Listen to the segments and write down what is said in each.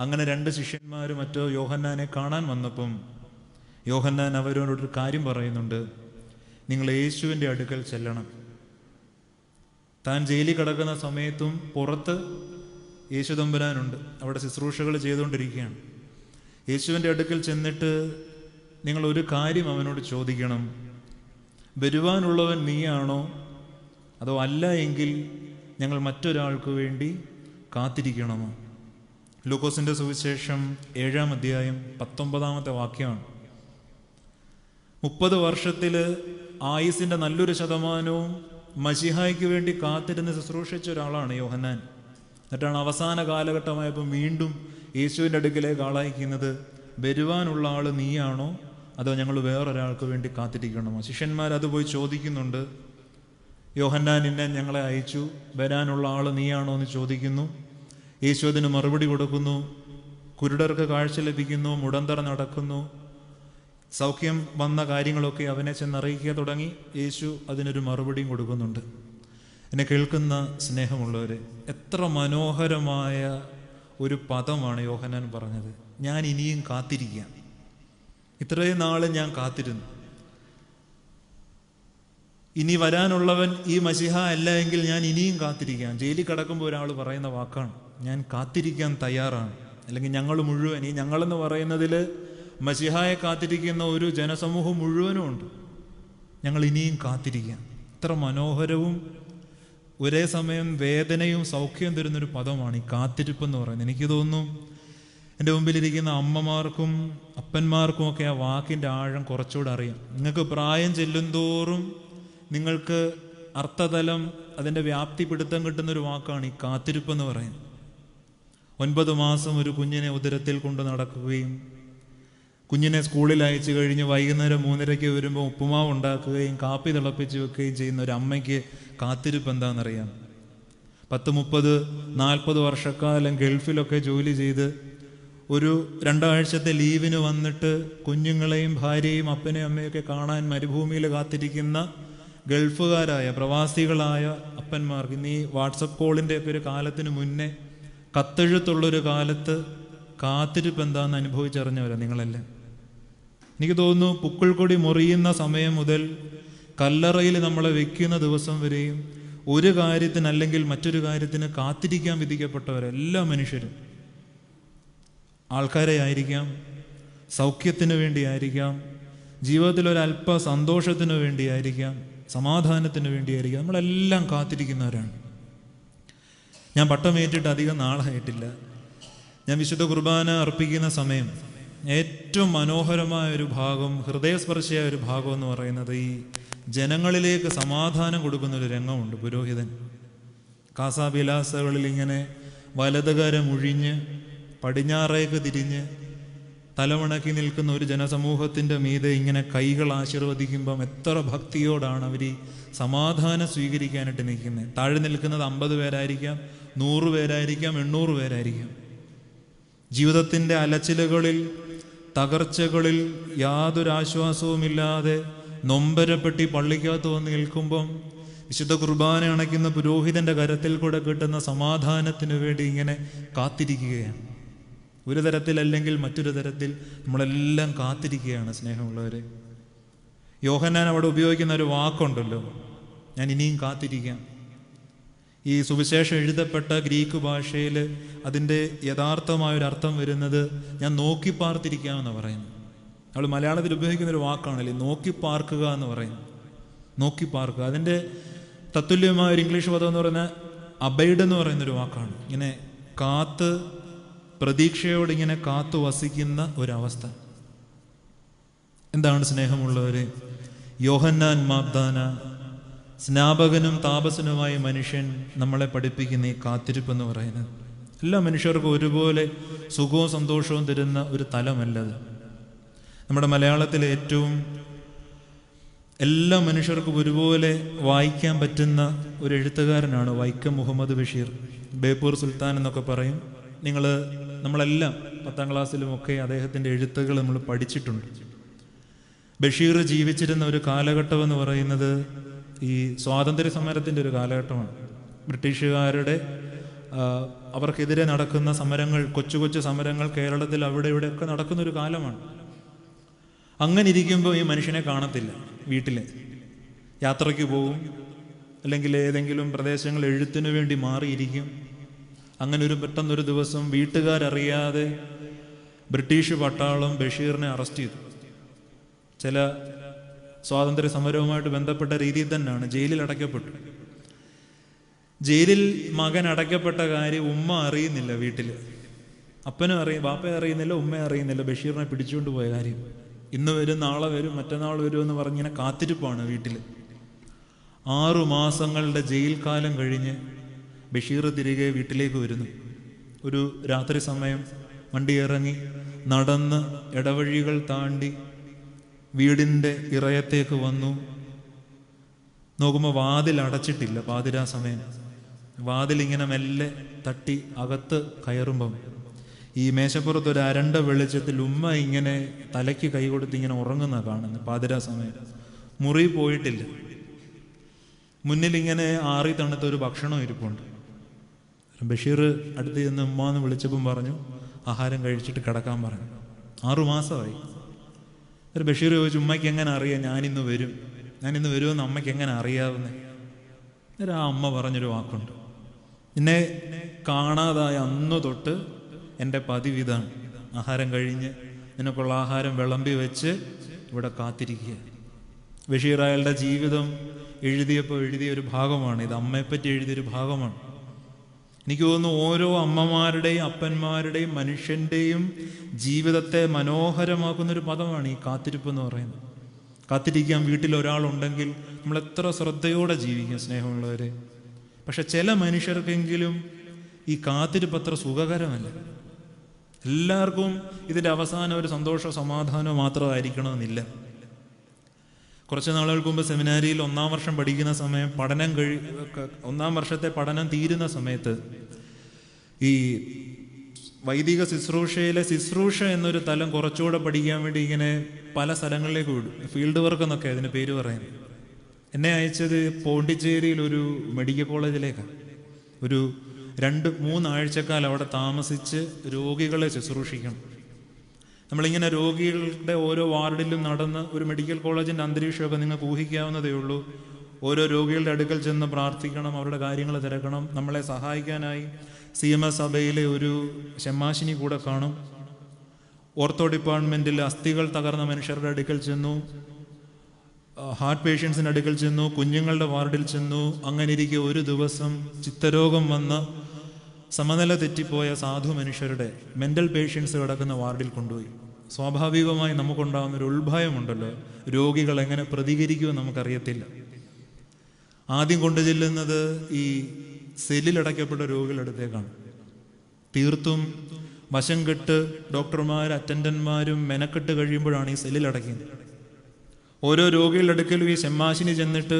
അങ്ങനെ രണ്ട് ശിഷ്യന്മാർ മറ്റോ യോഹന്നാനെ കാണാൻ വന്നപ്പം യോഹന്നാൻ അവരോടൊരു കാര്യം പറയുന്നുണ്ട്. നിങ്ങൾ യേശുവിന്റെ അടുക്കൽ ചെല്ലണം. താൻ ജയിലിൽ കിടക്കുന്ന സമയത്തും പുറത്ത് യേശു തമ്പുരാനുണ്ട്. അവിടെ ശുശ്രൂഷകൾ ചെയ്തുകൊണ്ടിരിക്കുകയാണ്. യേശുവിന്റെ അടുക്കൽ ചെന്നിട്ട് നിങ്ങൾ ഒരു കാര്യം അവനോട് ചോദിക്കണം. വരുവാനുള്ളവൻ നീയാണോ? അതോ അല്ല എങ്കിൽ ഞങ്ങൾ മറ്റൊരാൾക്ക് വേണ്ടി കാത്തിരിക്കണമോ? ലൂക്കോസിന്റെ സുവിശേഷം ഏഴാം അധ്യായം പത്തൊമ്പതാമത്തെ വാക്യമാണ്. മുപ്പത് വർഷത്തിൽ ആയുസിന്റെ നല്ലൊരു ശതമാനവും മഷിഹായ്ക്ക് വേണ്ടി കാത്തിരുന്ന് ശുശ്രൂഷിച്ച ഒരാളാണ് യോഹന്നാൻ. എന്നിട്ടാണ് അവസാന കാലഘട്ടമായപ്പോൾ വീണ്ടും യേശുവിന്റെ അടുക്കിലേക്ക് ആളയക്കുന്നത് വരുവാനുള്ള ആൾ നീയാണോ? അതോ ഞങ്ങൾ വേറൊരാൾക്ക് വേണ്ടി കാത്തിരിക്കണമോ? ശിഷ്യന്മാർ അത് പോയി ചോദിക്കുന്നുണ്ട്. യോഹന്നാൻ ഇന്നെ ഞങ്ങളെ അയച്ചു വരാനുള്ള ആൾ നീയാണോ? എന്ന് ചോദിക്കുന്നു. യേശു അതിന് മറുപടി കൊടുക്കുന്നു. കുരുടർക്ക് കാഴ്ച ലഭിക്കുന്നു മുടന്തറ നടക്കുന്നു. സൗഖ്യം വന്ന കാര്യങ്ങളൊക്കെ അവനെ ചെന്നറിയിക്കുക തുടങ്ങി. യേശു അതിനൊരു മറുപടിയും കൊടുക്കുന്നുണ്ട്. എന്നെ കേൾക്കുന്ന സ്നേഹമുള്ളവരെ എത്ര മനോഹരമായ ഒരു പദമാണ് യോഹനാൻ പറഞ്ഞത്. ഞാൻ ഇനിയും കാത്തിരിക്കാം. ഇത്രയും നാൾ ഞാൻ കാത്തിരുന്നു. ഇനി വരാനുള്ളവൻ ഈ മസിഹ അല്ല എങ്കിൽ ഞാൻ ഇനിയും കാത്തിരിക്കാം. ജയിലിൽ കിടക്കുമ്പോൾ ഒരാൾ പറയുന്ന വാക്കാണ്. ഞാൻ കാത്തിരിക്കാൻ തയ്യാറാണ്. അല്ലെങ്കിൽ ഞങ്ങൾ മുഴുവൻ ഈ ഞങ്ങളെന്ന് പറയുന്നതിൽ മസിഹായെ കാത്തിരിക്കുന്ന ഒരു ജനസമൂഹം മുഴുവനും ഉണ്ട്. ഞങ്ങൾ ഇനിയും കാത്തിരിക്കാം ഇത്ര മനോഹരവും ഒരേ സമയം വേദനയും സൗഖ്യവും തരുന്നൊരു പദമാണ് ഈ കാത്തിരിപ്പ് എന്ന് പറയുന്നത്. എനിക്ക് തോന്നുന്നു എന്റെ മുമ്പിലിരിക്കുന്ന അമ്മമാർക്കും അപ്പന്മാർക്കും ഒക്കെ ആ വാക്കിന്റെ ആഴം കുറച്ചുകൂടെ അറിയാം. നിങ്ങൾക്ക് പ്രായം ചെല്ലുന്തോറും നിങ്ങൾക്ക് അർത്ഥതലം അതിന്റെ വ്യാപ്തി പിടുത്തം കിട്ടുന്ന ഒരു വാക്കാണ് ഈ കാത്തിരിപ്പ് എന്ന് പറയുന്നത്. ഒൻപത് മാസം ഒരു കുഞ്ഞിനെ ഉദരത്തിൽ കൊണ്ട് നടക്കുകയും കുഞ്ഞിനെ സ്കൂളിൽ അയച്ചു കഴിഞ്ഞ് വൈകുന്നേരം മൂന്നരയ്ക്ക് വരുമ്പോൾ ഉപ്പുമാവ് ഉണ്ടാക്കുകയും കാപ്പി തിളപ്പിച്ച് വെക്കുകയും ചെയ്യുന്ന ഒരു അമ്മയ്ക്ക് കാത്തിരിപ്പ് എന്താണെന്നറിയാം. പത്ത് മുപ്പത് നാൽപ്പത് വർഷക്കാലം ഗൾഫിലൊക്കെ ജോലി ചെയ്ത് ഒരു രണ്ടാഴ്ചത്തെ ലീവിന് വന്നിട്ട് കുഞ്ഞുങ്ങളെയും ഭാര്യയും അപ്പനെയും അമ്മയൊക്കെ കാണാൻ മരുഭൂമിയിൽ കാത്തിരിക്കുന്ന ഗൾഫുകാരായ പ്രവാസികളായ അപ്പന്മാർക്ക് ഇന്ന് ഈ വാട്സപ്പ് കോളിന്റെ ഒക്കെ ഒരു കാലത്തിന് മുന്നേ കത്തെഴുത്തുള്ളൊരു കാലത്ത് കാത്തിരിപ്പ് എന്താണെന്ന് അനുഭവിച്ചറിഞ്ഞവരാ നിങ്ങളെല്ലാം. എനിക്ക് തോന്നുന്നു പുക്കിൾക്കൊടി മുറിയുന്ന സമയം മുതൽ കല്ലറയിൽ നമ്മളെ വെക്കുന്ന ദിവസം വരെയും ഒരു കാര്യത്തിന് അല്ലെങ്കിൽ മറ്റൊരു കാര്യത്തിന് കാത്തിരിക്കാൻ വിധിക്കപ്പെട്ടവരെല്ലാ മനുഷ്യരും. ആൾക്കാരെ ആയിരിക്കാം സൗഖ്യത്തിന് വേണ്ടിയായിരിക്കാം ജീവിതത്തിൽ ഒരല്പ സന്തോഷത്തിന് വേണ്ടിയായിരിക്കാം സമാധാനത്തിന് വേണ്ടിയായിരിക്കാം നമ്മളെല്ലാം കാത്തിരിക്കുന്നവരാണ്. ഞാൻ പട്ടമേറ്റിട്ട് അധികം നാളായിട്ടില്ല. ഞാൻ വിശുദ്ധ കുർബാന അർപ്പിക്കുന്ന സമയം ഏറ്റവും മനോഹരമായ ഒരു ഭാഗം ഹൃദയസ്പർശിയായ ഒരു ഭാഗം എന്ന് പറയുന്നത് ഈ ജനങ്ങളിലേക്ക് സമാധാനം കൊടുക്കുന്ന ഒരു രംഗമുണ്ട് പുരോഹിതൻ. കാസാബിലാസകളിൽ ഇങ്ങനെ വലതുകരം ഒഴിഞ്ഞ് പടിഞ്ഞാറേക്ക് തിരിഞ്ഞ് തലമുണക്കി നിൽക്കുന്ന ഒരു ജനസമൂഹത്തിന്റെ മീതെ ഇങ്ങനെ കൈകൾ ആശീർവദിക്കുമ്പം എത്ര ഭക്തിയോടാണ് അവർ സമാധാനം സ്വീകരിക്കാനായിട്ട് നിൽക്കുന്നത്. താഴെ നിൽക്കുന്നത് അമ്പത് പേരായിരിക്കാം നൂറ് പേരായിരിക്കാം എണ്ണൂറ് പേരായിരിക്കാം. ജീവിതത്തിന്റെ അലച്ചിലുകളിൽ തകർച്ചകളിൽ യാതൊരു ആശ്വാസവുമില്ലാതെ നൊമ്പരപ്പെട്ടി പള്ളിക്കകത്ത് വന്ന് നിൽക്കുമ്പം വിശുദ്ധ കുർബാന അണയ്ക്കുന്ന പുരോഹിതന്റെ കരത്തിൽ കൂടെ കിട്ടുന്ന സമാധാനത്തിന് വേണ്ടി ഇങ്ങനെ കാത്തിരിക്കുകയാണ്. ഒരു തരത്തിൽ അല്ലെങ്കിൽ മറ്റൊരു തരത്തിൽ നമ്മളെല്ലാം കാത്തിരിക്കുകയാണ് സ്നേഹമുള്ളവരെ. യോഹന്നാൻ അവിടെ ഉപയോഗിക്കുന്ന ഒരു വാക്കുണ്ടല്ലോ ഞാൻ ഇനിയും കാത്തിരിക്കാം. ഈ സുവിശേഷം എഴുതപ്പെട്ട ഗ്രീക്ക് ഭാഷയിൽ അതിന്റെ യഥാർത്ഥമായ ഒരു അർത്ഥം വരുന്നത് ഞാൻ നോക്കി പാർത്തിരിക്കാമെന്ന് പറയുന്നു നമ്മൾ മലയാളത്തിൽ ഉപയോഗിക്കുന്ന ഒരു വാക്കാണല്ലേ നോക്കി പാർക്കുക എന്ന് പറയുന്നു നോക്കി പാർക്കുക അതിന്റെ തത്തുല്യമായ ഒരു ഇംഗ്ലീഷ് പദം എന്ന് പറയുന്ന അബൈഡ് എന്ന് പറയുന്നൊരു വാക്കാണ്. ഇങ്ങനെ കാത്ത് പ്രതീക്ഷയോട് ഇങ്ങനെ കാത്തു വസിക്കുന്ന ഒരവസ്ഥ. എന്താണ് സ്നേഹമുള്ളവർ യോഹന്നാൻ മാബ്ദാന സ്നാപകനും താപസനുമായ മനുഷ്യൻ നമ്മളെ പഠിപ്പിക്കുന്ന ഈ കാത്തിരിപ്പ് എന്ന് പറയുന്നത്. എല്ലാ മനുഷ്യർക്കും ഒരുപോലെ സുഖവും സന്തോഷവും തരുന്ന ഒരു തലമല്ലത്. നമ്മുടെ മലയാളത്തിലെ ഏറ്റവും എല്ലാ മനുഷ്യർക്കും ഒരുപോലെ വായിക്കാൻ പറ്റുന്ന ഒരു എഴുത്തുകാരനാണ് വൈക്കം മുഹമ്മദ് ബഷീർ. ബേപ്പൂർ സുൽത്താൻ എന്നൊക്കെ പറയും. നിങ്ങൾ നമ്മളെല്ലാം പത്താം ക്ലാസ്സിലുമൊക്കെ അദ്ദേഹത്തിന്റെ എഴുത്തുകൾ നമ്മൾ പഠിച്ചിട്ടുണ്ട്. ബഷീർ ജീവിച്ചിരുന്ന ഒരു കാലഘട്ടം എന്ന് പറയുന്നത് ഈ സ്വാതന്ത്ര്യ സമരത്തിന്റെ ഒരു കാലഘട്ടമാണ്. ബ്രിട്ടീഷുകാരുടെ അവർക്കെതിരെ നടക്കുന്ന സമരങ്ങൾ കൊച്ചു കൊച്ചു സമരങ്ങൾ കേരളത്തിൽ അവിടെ ഇവിടെയൊക്കെ നടക്കുന്നൊരു കാലമാണ്. അങ്ങനെ ഇരിക്കുമ്പോൾ ഈ മനുഷ്യനെ കാണത്തില്ല വീട്ടിൽ യാത്രയ്ക്ക് പോകും അല്ലെങ്കിൽ ഏതെങ്കിലും പ്രദേശങ്ങൾ എഴുത്തിന് വേണ്ടി മാറിയിരിക്കും. അങ്ങനെ ഒരു പെട്ടെന്നൊരു ദിവസം വീട്ടുകാരറിയാതെ ബ്രിട്ടീഷ് പട്ടാളം ബഷീറിനെ അറസ്റ്റ് ചെയ്തു. ചില സ്വാതന്ത്ര്യ സമരവുമായിട്ട് ബന്ധപ്പെട്ട രീതിയിൽ തന്നെയാണ് ജയിലിൽ അടയ്ക്കപ്പെട്ടു ജയിലിൽ മകൻ അടയ്ക്കപ്പെട്ട കാര്യം ഉമ്മ അറിയുന്നില്ല വീട്ടിൽ. അപ്പനും അറിയും ബാപ്പയെ അറിയുന്നില്ല ഉമ്മയെ അറിയുന്നില്ല ബഷീറിനെ പിടിച്ചുകൊണ്ട് പോയ കാര്യം. ഇന്ന് വരും നാളെ വരും മറ്റന്നാൾ വരും എന്ന് പറഞ്ഞിങ്ങനെ കാത്തിരിപ്പാണ് വീട്ടിൽ. ആറു മാസങ്ങളുടെ ജയിൽ കാലം കഴിഞ്ഞ് ബഷീർ തിരികെ വീട്ടിലേക്ക് വരുന്നു. ഒരു രാത്രി സമയം വണ്ടി ഇറങ്ങി നടന്ന് ഇടവഴികൾ താണ്ടി വീടിന്റെ ഇറയത്തേക്ക് വന്നു. നോക്കുമ്പോൾ വാതിൽ അടച്ചിട്ടില്ല പാതിരാ സമയം. വാതിൽ ഇങ്ങനെ മെല്ലെ തട്ടി അകത്ത് കയറുമ്പം ഈ മേശപ്പുറത്ത് ഒരു അരണ്ട വെളിച്ചത്തിൽ ഉമ്മ ഇങ്ങനെ തലയ്ക്ക് കൈ കൊടുത്ത് ഇങ്ങനെ ഉറങ്ങുന്ന കാണുന്നത് പാതിരാ സമയം. മുറി പോയിട്ടില്ല. മുന്നിൽ ഇങ്ങനെ ആറി തണുത്ത ഒരു ഭക്ഷണം ഇരിപ്പുണ്ട്. ബഷീർ അടുത്ത് ചെന്ന് ഉമ്മ എന്ന് വിളിച്ചപ്പം പറഞ്ഞു ആഹാരം കഴിച്ചിട്ട് കിടക്കാൻ പറഞ്ഞു. ആറു മാസമായി ഒരു ബഷീർ ചോദിച്ചു ഉമ്മയ്ക്ക് എങ്ങനെ അറിയാം ഞാനിന്ന് വരും? ഞാനിന്ന് വരുമെന്ന് അമ്മയ്ക്ക് എങ്ങനെ അറിയാവുന്നേ? ഒരു ആ അമ്മ പറഞ്ഞൊരു വാക്കുണ്ട്. എന്നെ കാണാതായ അന്ന് തൊട്ട് എന്റെ പതിവിതാണ് ആഹാരം കഴിഞ്ഞ് നിനക്കുള്ള ആഹാരം വിളമ്പി വെച്ച് ഇവിടെ കാത്തിരിക്കുക. ബഷീർ അയാളുടെ ജീവിതം എഴുതിയപ്പോൾ എഴുതിയ ഒരു ഭാഗമാണ്. ഇത് അമ്മയെപ്പറ്റി എഴുതിയൊരു ഭാഗമാണ്. എനിക്ക് തോന്നുന്നു ഓരോ അമ്മമാരുടെയും അപ്പന്മാരുടെയും മനുഷ്യന്റെയും ജീവിതത്തെ മനോഹരമാക്കുന്ന ഒരു പദമാണ് ഈ കാത്തിരിപ്പ് എന്ന് പറയുന്നത്. കാത്തിരിക്കാൻ വീട്ടിൽ ഒരാളുണ്ടെങ്കിൽ നമ്മൾ എത്ര ശ്രദ്ധയോടെ ജീവിക്കും സ്നേഹമുള്ളവരെ. പക്ഷെ ചില മനുഷ്യർക്കെങ്കിലും ഈ കാത്തിരിപ്പ് അത്ര സുഖകരമല്ല. എല്ലാവർക്കും ഇതിന്റെ അവസാനം ഒരു സന്തോഷ സമാധാനമോ മാത്രമായിരിക്കണമെന്നില്ല. കുറച്ച് നാളുകൾക്ക് മുമ്പ് സെമിനാരിയിൽ ഒന്നാം വർഷം പഠിക്കുന്ന സമയം പഠനം കഴി ഒന്നാം വർഷത്തെ പഠനം തീരുന്ന സമയത്ത് ഈ വൈദിക ശുശ്രൂഷയിലെ ശുശ്രൂഷ എന്നൊരു തലം കുറച്ചുകൂടെ പഠിക്കാൻ വേണ്ടി ഇങ്ങനെ പല സ്ഥലങ്ങളിലേക്ക് വിടും. ഫീൽഡ് വർക്ക് എന്നൊക്കെ അതിന് പേര് പറയുന്നത്. എന്നെ അയച്ചത് പോണ്ടിച്ചേരിയിൽ ഒരു മെഡിക്കൽ കോളേജിലേക്കാണ് ഒരു രണ്ട് മൂന്നാഴ്ചക്കാലം അവിടെ താമസിച്ച് രോഗികളെ ശുശ്രൂഷിക്കണം. നമ്മളിങ്ങനെ രോഗികളുടെ ഓരോ വാർഡിലും നടന്ന് ഒരു മെഡിക്കൽ കോളേജിന്റെ അന്തരീക്ഷമൊക്കെ നിങ്ങൾക്ക് ഊഹിക്കാവുന്നതേ ഉള്ളൂ. ഓരോ രോഗികളുടെ അടുക്കൽ ചെന്ന് പ്രാർത്ഥിക്കണം അവരുടെ കാര്യങ്ങൾ തിരക്കണം. നമ്മളെ സഹായിക്കാനായി സി എം എസ് സഭയിലെ ഒരു ഷെമാശിനി കൂടെ കാണും. ഓർത്തോ ഡിപ്പാർട്ട്മെന്റിൽ അസ്ഥികൾ തകർന്ന മനുഷ്യരുടെ അടുക്കൽ ചെന്നു. ഹാർട്ട് പേഷ്യൻസിന്റെ അടുക്കൽ ചെന്നു. കുഞ്ഞുങ്ങളുടെ വാർഡിൽ ചെന്നു. അങ്ങനെ ഇരിക്കെ ഒരു ദിവസം ചിത്തരോഗം വന്ന് സമനില തെറ്റിപ്പോയ സാധു മനുഷ്യരുടെ മെന്റൽ പേഷ്യൻസ് കിടക്കുന്ന വാർഡിൽ കൊണ്ടുപോയി. സ്വാഭാവികമായി നമുക്കുണ്ടാകുന്ന ഒരു ഉത്ഭയമുണ്ടല്ലോ രോഗികൾ എങ്ങനെ പ്രതികരിക്കുമെന്ന് നമുക്കറിയത്തില്ല. ആദ്യം കൊണ്ടു ചെല്ലുന്നത് ഈ സെല്ലിലടയ്ക്കപ്പെട്ട രോഗികളടുത്തേക്കാണ് തീർത്തും വശം കെട്ട് ഡോക്ടർമാർ അറ്റൻഡന്മാരും മെനക്കെട്ട് കഴിയുമ്പോഴാണ് ഈ സെല്ലിലടയ്ക്കുന്നത് ഓരോ രോഗികളുടെ അടുക്കലും ഈ ഷെമ്മാശിനി ചെന്നിട്ട്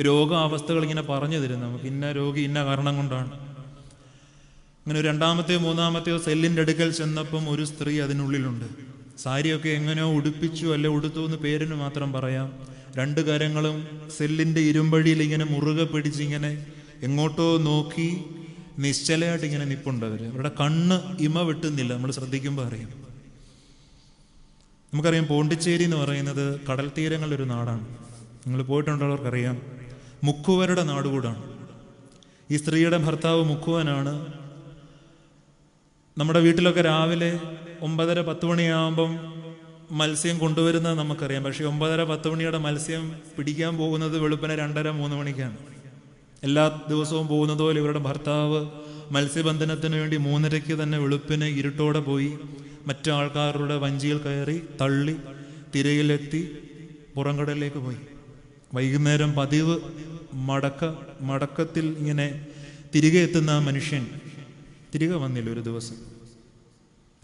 രോഗാവസ്ഥകൾ ഇങ്ങനെ പറഞ്ഞു തരും നമുക്ക്. ഇന്ന രോഗി ഇന്ന കാരണം കൊണ്ടാണ്. അങ്ങനെ രണ്ടാമത്തെയോ മൂന്നാമത്തെയോ സെല്ലിന്റെ അടുക്കൽ ചെന്നപ്പം ഒരു സ്ത്രീ അതിനുള്ളിലുണ്ട്. സാരിയൊക്കെ എങ്ങനെയോ ഉടുപ്പിച്ചു അല്ല ഉടുത്തു എന്ന് പേരിന് മാത്രം പറയാം. രണ്ട് കരങ്ങളും സെല്ലിന്റെ ഇരുമ്പഴിയിൽ ഇങ്ങനെ മുറുകെ പിടിച്ച് ഇങ്ങനെ എങ്ങോട്ടോ നോക്കി നിശ്ചലമായിട്ട് ഇങ്ങനെ നിപ്പുണ്ട് അവരുടെ കണ്ണ് ഇമ വെട്ടുന്നില്ല നമ്മൾ ശ്രദ്ധിക്കുമ്പോൾ അറിയാം. നമുക്കറിയാം പോണ്ടിച്ചേരി എന്ന് പറയുന്നത് കടൽ തീരങ്ങളുടെ ഒരു നാടാണ്. നിങ്ങൾ പോയിട്ടുള്ളവർക്കറിയാം മുക്കുവരുടെ നാടുകൂടാണ്. ഈ സ്ത്രീയുടെ ഭർത്താവ് മുക്കുവനാണ്. നമ്മുടെ വീട്ടിലൊക്കെ രാവിലെ ഒമ്പതര പത്ത് മണിയാകുമ്പം മത്സ്യം കൊണ്ടുവരുന്നത് നമുക്കറിയാം. പക്ഷേ ഒമ്പതര പത്ത് മണിയുടെ മത്സ്യം പിടിക്കാൻ പോകുന്നത് വെളുപ്പിനെ രണ്ടര മൂന്ന് മണിക്കാണ്. എല്ലാ ദിവസവും പോകുന്നത് പോലെ ഇവരുടെ ഭർത്താവ് മത്സ്യബന്ധനത്തിന് വേണ്ടി മൂന്നരയ്ക്ക് തന്നെ വെളുപ്പിന് ഇരുട്ടോടെ പോയി മറ്റു ആൾക്കാരുടെ വഞ്ചിയിൽ കയറി തള്ളി തിരയിലെത്തി പുറംകടലിലേക്ക് പോയി. വൈകുന്നേരം പതിവ് മടക്ക മടക്കത്തിൽ ഇങ്ങനെ തിരികെ എത്തുന്ന മനുഷ്യൻ തിരികെ വന്നില്ല ഒരു ദിവസം.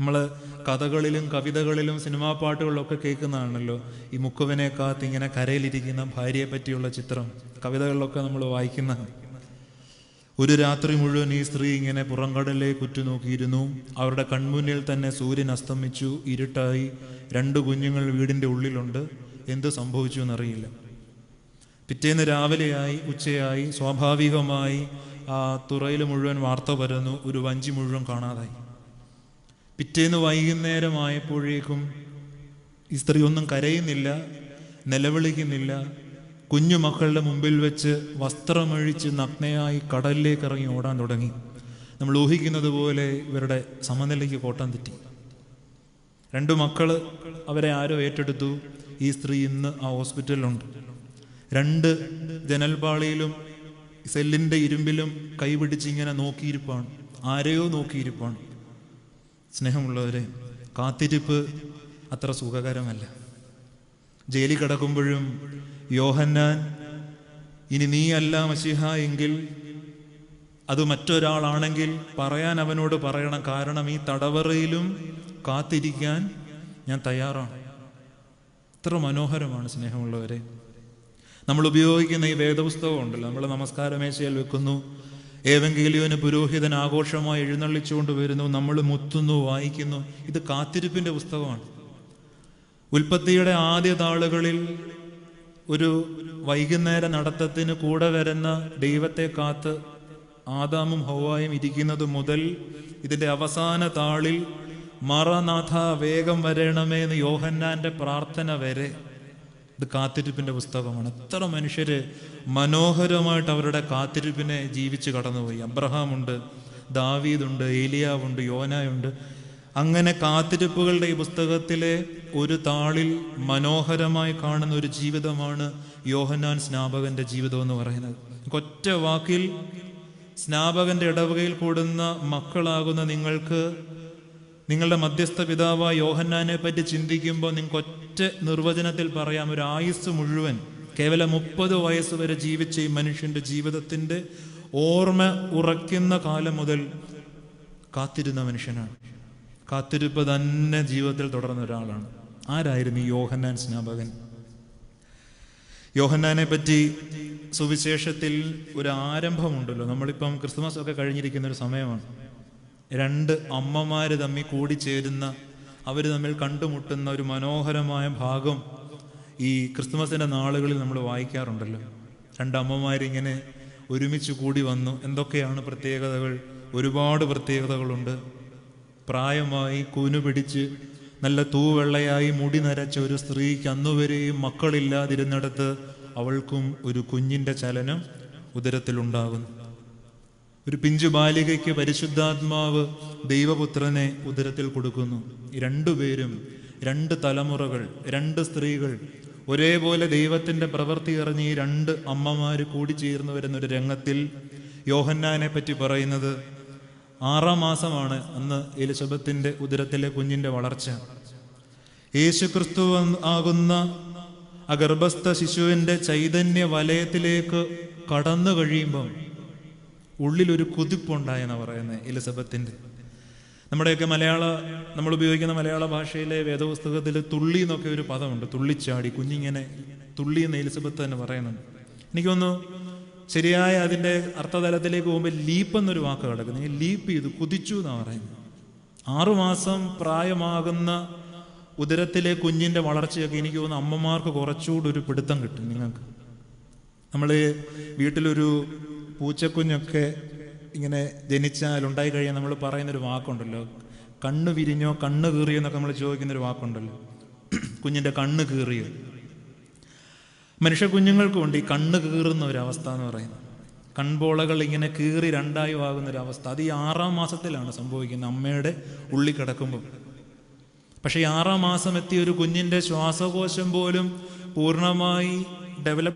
നമ്മൾ കഥകളിലും കവിതകളിലും സിനിമാ പാട്ടുകളിലൊക്കെ കേൾക്കുന്നതാണല്ലോ ഈ മുക്കുവനെ കാത്ത് ഇങ്ങനെ കരയിലിരിക്കുന്ന ഭാര്യയെ പറ്റിയുള്ള ചിത്രം. കവിതകളിലൊക്കെ നമ്മൾ വായിക്കുന്നതാണ്. ഒരു രാത്രി മുഴുവൻ ഈ സ്ത്രീ ഇങ്ങനെ പുറംകടലിലേക്ക് ഉറ്റുനോക്കിയിരുന്നു. അവരുടെ കൺമുന്നിൽ തന്നെ സൂര്യൻ അസ്തമിച്ചു ഇരുട്ടായി. രണ്ട് കുഞ്ഞുങ്ങൾ വീടിന്റെ ഉള്ളിലുണ്ട്. എന്ത് സംഭവിച്ചു എന്നറിയില്ല. പിറ്റേന്ന് രാവിലെയായി ഉച്ചയായി സ്വാഭാവികമായി തുറയിൽ മുഴുവൻ വാർത്ത പരന്നു ഒരു വഞ്ചി മുഴുവൻ കാണാതായി. പിറ്റേന്ന് വൈകുന്നേരമായപ്പോഴേക്കും ഈ സ്ത്രീ ഒന്നും കരയുന്നില്ല നിലവിളിക്കുന്നില്ല. കുഞ്ഞു മക്കളുടെ മുമ്പിൽ വെച്ച് വസ്ത്രമഴിച്ച് നഗ്നയായി കടലിലേക്ക് ഇറങ്ങി ഓടാൻ തുടങ്ങി. നമ്മൾ ഊഹിക്കുന്നത് പോലെ ഇവരുടെ സമനിലയ്ക്ക് കോട്ടം തെറ്റി. രണ്ടു മക്കൾ അവരെ ആരോ ഏറ്റെടുത്തു. ഈ സ്ത്രീ ഇന്ന് ആ ഹോസ്പിറ്റലിലുണ്ട്. രണ്ട് ജനൽപാളിയിലും സെല്ലിന്റെ ഇരുമ്പിലും കൈപിടിച്ച് ഇങ്ങനെ നോക്കിയിരിപ്പാണ്. ആരെയോ നോക്കിയിരിപ്പാണ്. സ്നേഹമുള്ളവരെ കാത്തിരിപ്പ് അത്ര സുഖകരമല്ല. ജയിലിൽ കിടക്കുമ്പോഴും യോഹന്നാൻ ഇനി നീ അല്ല മഷിഹ എങ്കിൽ അത് മറ്റൊരാളാണെങ്കിൽ പറയാൻ അവനോട് പറയണം. കാരണം ഈ തടവറയിലും കാത്തിരിക്കാൻ ഞാൻ തയ്യാറാണ്. എത്ര മനോഹരമാണ് സ്നേഹമുള്ളവരെ. നമ്മൾ ഉപയോഗിക്കുന്ന ഈ വേദപുസ്തകം ഉണ്ടല്ലോ. നമ്മൾ നമസ്കാരമേശയിൽ വെക്കുന്നു. ഏവെങ്കിലിയോന് പുരോഹിതൻ ആഘോഷമായി എഴുന്നള്ളിച്ചുകൊണ്ട് വരുന്നു. നമ്മൾ മുത്തുന്നു വായിക്കുന്നു. ഇത് കാത്തിരിപ്പിന്റെ പുസ്തകമാണ്. ഉൽപ്പത്തിയുടെ ആദ്യ താളുകളിൽ ഒരു വൈകുന്നേര നടത്തത്തിന് കൂടെ വരുന്ന ദൈവത്തെ കാത്ത് ആദാമും ഹൗവായും ഇരിക്കുന്നത് മുതൽ ഇതിന്റെ അവസാന താളിൽ മറനാഥ വേഗം വരണമേ എന്ന് യോഹന്നാന്റെ പ്രാർത്ഥന വരെ ഇത് കാത്തിരിപ്പിന്റെ പുസ്തകമാണ്. എത്ര മനുഷ്യർ മനോഹരമായിട്ട് അവരുടെ കാത്തിരിപ്പിനെ ജീവിച്ച് കടന്നുപോയി. അബ്രഹാം അബ്രഹാമുണ്ട് ദാവീദുണ്ട് ഏലിയാവുണ്ട് യോനായുണ്ട്. അങ്ങനെ കാത്തിരിപ്പുകളുടെ ഈ പുസ്തകത്തിലെ ഒരു താളിൽ മനോഹരമായി കാണുന്ന ഒരു ജീവിതമാണ് യോഹന്നാൻ സ്നാപകന്റെ ജീവിതം എന്ന് പറയുന്നത്. ഒറ്റ വാക്കിൽ സ്നാപകന്റെ ഇടവകയിൽ കൂടുന്ന മക്കളാകുന്ന നിങ്ങൾക്ക് നിങ്ങളുടെ മധ്യസ്ഥ പിതാവായ യോഹന്നാനെ പറ്റി ചിന്തിക്കുമ്പോൾ നിങ്ങൾക്ക് ഒറ്റ നിർവചനത്തിൽ പറയാം ഒരു ആയുസ് മുഴുവൻ കേവലം മുപ്പത് വയസ്സ് വരെ ജീവിച്ച ഈ മനുഷ്യന്റെ ജീവിതത്തിന്റെ ഓർമ്മ ഉറയ്ക്കുന്ന കാലം മുതൽ കാത്തിരുന്ന മനുഷ്യനാണ്. കാത്തിരിപ്പ് തന്നെ ജീവിതത്തിൽ തുടർന്ന ഒരാളാണ്. ആരായിരുന്നു ഈ യോഹന്നാൻ സ്നാപകൻ? യോഹന്നാനെ പറ്റി സുവിശേഷത്തിൽ ഒരു ആരംഭമുണ്ടല്ലോ. നമ്മളിപ്പം ക്രിസ്മസ് ഒക്കെ കഴിഞ്ഞിരിക്കുന്ന ഒരു സമയമാണ്. രണ്ട് അമ്മമാര് തമ്മിൽ കൂടിച്ചേരുന്ന അവർ തമ്മിൽ കണ്ടുമുട്ടുന്ന ഒരു മനോഹരമായ ഭാഗം ഈ ക്രിസ്തുമസിന്റെ നാളുകളിൽ നമ്മൾ വായിക്കാറുണ്ടല്ലോ. രണ്ട് അമ്മമാരിങ്ങനെ ഒരുമിച്ച് കൂടി വന്നു. എന്തൊക്കെയാണ് പ്രത്യേകതകൾ? ഒരുപാട് പ്രത്യേകതകളുണ്ട്. പ്രായമായി കൂനു പിടിച്ച് നല്ല തൂവെള്ളയായി മുടി നരച്ച ഒരു സ്ത്രീക്ക് അന്നുവരെയും മക്കളില്ലാതിരുന്നിടത്ത് അവൾക്കും ഒരു കുഞ്ഞിന്റെ ചലനം ഉദരത്തിലുണ്ടാകുന്നു. ഒരു പിഞ്ചു ബാലികയ്ക്ക് പരിശുദ്ധാത്മാവ് ദൈവപുത്രനെ ഉദരത്തിൽ കൊടുക്കുന്നു. രണ്ടുപേരും രണ്ട് തലമുറകൾ രണ്ട് സ്ത്രീകൾ ഒരേപോലെ ദൈവത്തിന്റെ പ്രവൃത്തി അറിഞ്ഞ് ഈ രണ്ട് അമ്മമാർ കൂടിച്ചേർന്ന് വരുന്ന ഒരു രംഗത്തിൽ യോഹന്നാനെ പറ്റി പറയുന്നത് ആറാം മാസമാണ് അന്ന് എലിസബത്തിന്റെ ഉദരത്തിലെ കുഞ്ഞിന്റെ വളർച്ച. യേശു ക്രിസ്തു ആകുന്ന ഗർഭസ്ഥ ശിശുവിന്റെ ചൈതന്യ വലയത്തിലേക്ക് കടന്നു കഴിയുമ്പം ഉള്ളിലൊരു കുതിപ്പുണ്ടായെന്നാണ് പറയുന്നത് എലിസബത്തിന്റെ. നമ്മുടെയൊക്കെ മലയാള നമ്മൾ ഉപയോഗിക്കുന്ന മലയാള ഭാഷയിലെ വേദപുസ്തകത്തിൽ തുള്ളി എന്നൊക്കെ ഒരു പദമുണ്ട്. തുള്ളിച്ചാടി കുഞ്ഞിങ്ങനെ തുള്ളി എന്ന് എലിസബത്ത് തന്നെ പറയുന്നുണ്ട്. എനിക്ക് ശരിയായ അതിന്റെ അർത്ഥതലത്തിലേക്ക് പോകുമ്പോൾ ലീപ്പ് എന്നൊരു വാക്ക് കിടക്കുന്നു. ലീപ്പ് ചെയ്തു കുതിച്ചു എന്നാണ് പറയുന്നത്. ആറുമാസം പ്രായമാകുന്ന ഉദരത്തിലെ കുഞ്ഞിന്റെ വളർച്ചയൊക്കെ എനിക്ക് തോന്നുന്നു അമ്മമാർക്ക് കുറച്ചുകൂടി ഒരു പിടുത്തം കിട്ടും നിങ്ങൾക്ക്. നമ്മൾ വീട്ടിലൊരു പൂച്ചക്കുഞ്ഞൊക്കെ ഇങ്ങനെ ജനിച്ചാൽ ഉണ്ടായി കഴിയാൻ നമ്മൾ പറയുന്നൊരു വാക്കുണ്ടല്ലോ. കണ്ണ് വിരിഞ്ഞോ കണ്ണ് കീറിയോ എന്നൊക്കെ നമ്മൾ ചോദിക്കുന്നൊരു വാക്കുണ്ടല്ലോ. കുഞ്ഞിന്റെ കണ്ണ് കീറിയോ. മനുഷ്യ കുഞ്ഞുങ്ങൾക്കും ഉണ്ട് ഈ കണ്ണ് കീറുന്ന ഒരു അവസ്ഥ എന്ന് പറയുന്നത്. കൺപോളകൾ ഇങ്ങനെ കീറി രണ്ടായി ആകുന്ന ഒരു അവസ്ഥ. അത് ഈ ആറാം മാസത്തിലാണ് സംഭവിക്കുന്നത്. അമ്മയുടെ ഉള്ളി കിടക്കുമ്പോൾ പക്ഷേ ഈ ആറാം മാസം എത്തിയ ഒരു കുഞ്ഞിന്റെ ശ്വാസകോശം പോലും പൂർണമായി ഡെവലപ്പ്